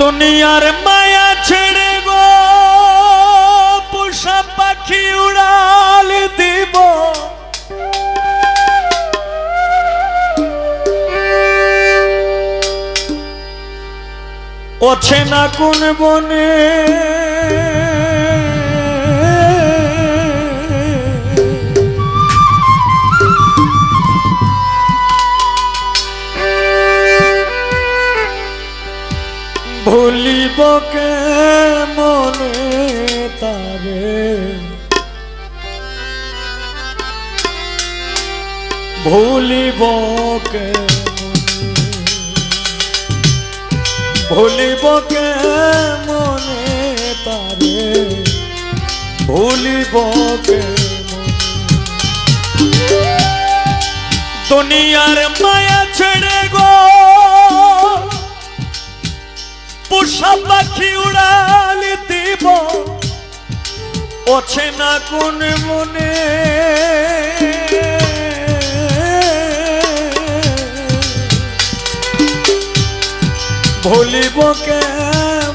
দুনিয়ার মায়া ছেড়ে গো পোষা পাখি উড়াল দিব। ওছে না কোন বনে ভুলিব কে? ভুলিব কে মনে তারে? ভুলিব কে দুনিয়ার মায়া ছেড়ে গো। পোষা পাখি উড়াল দিব। ওছে না কোন মনে? ভুলিব কে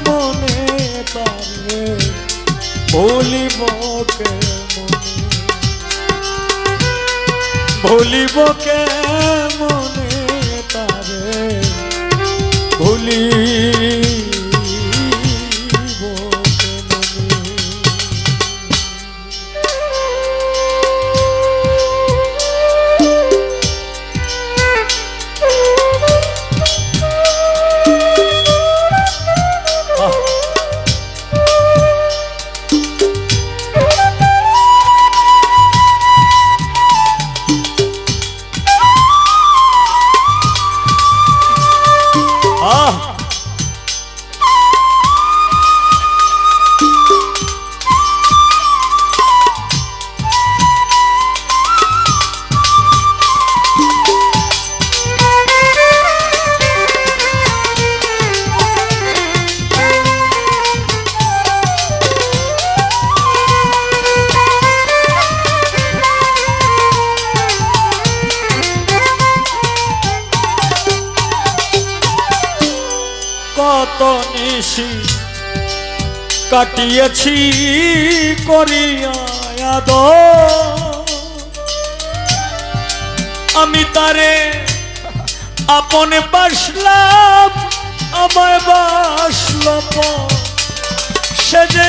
মনে তারে ভুলিব কে মনে ভুলিব কে মনে কত নিশি কাটিয়েছি করিয়া আমি তারে আপনে বাসলাম আমায় বাসলাম সে যে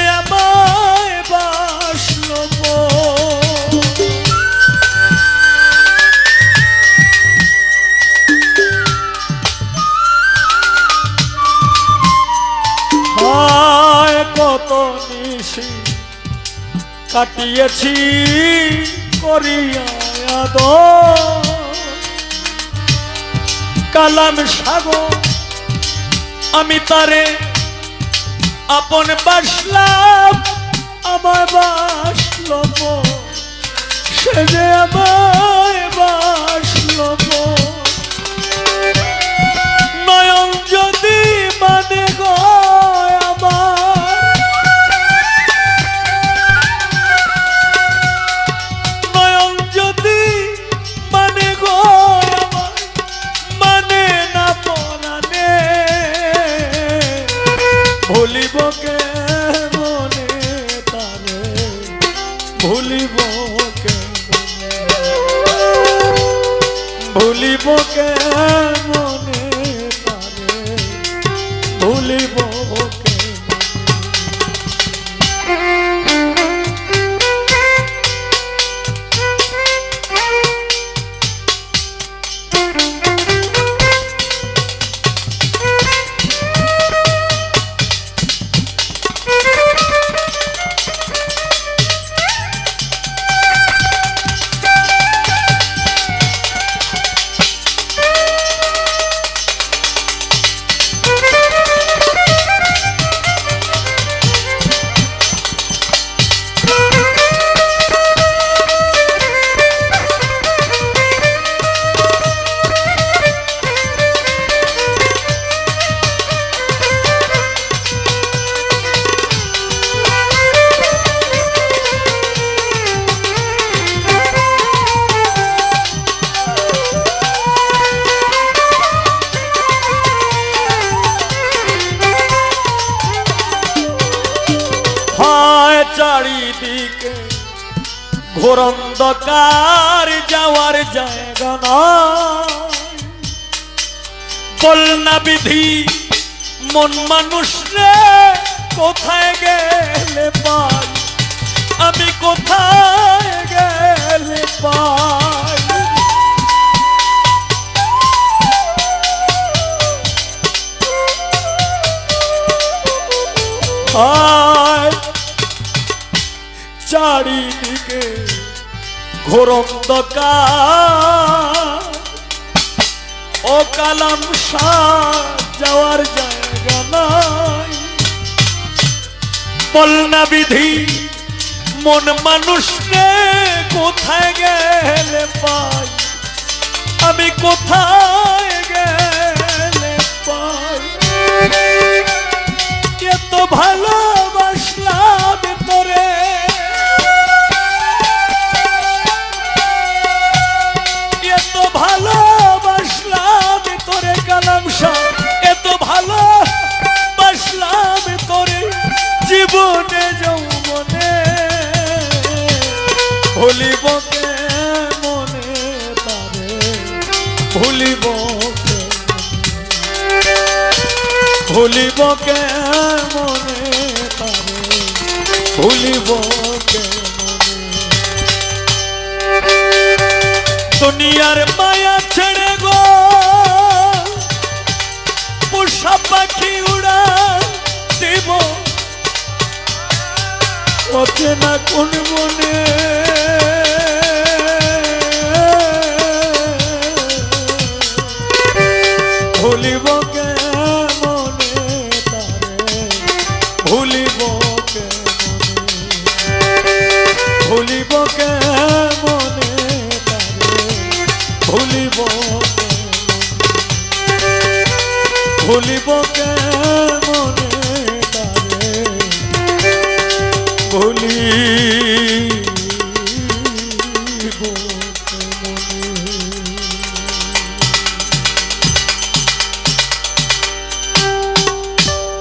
কত নিশি কাটিয়েছি করিয়া কালাম সাগর, আমি তারে আপন বাসলাম, আমার বাসলব। সে যে আমায় ভুলিব কে মনে তারে? ভুলিব কে ভুলিব ঘোর অন্ধকার যাওয়ার জায়গা না বল না বিধি, মন মানুষ রে, কোথায় গেলে পাই? আমি কোথায় গেলে পাই? ঘোর অন্ধকার ও কালাম যাওয়ার জায়গা নাই। বল বিধি, মন মানুষকে কোথায় গেলে পাই? আমি কোথায় গেলে পাই? এত ভালোবাসলাম ভুলিব মনে ভুলিব ভুলিব মনে ভুলিব কে দুনিয়ার মায়া ছেড়ে গো। পোষা পাখি উড়া দেব। পথে না কোন মনে ভুলিব কে ভুলিব কে মনে ভুলিব ভুলিব কে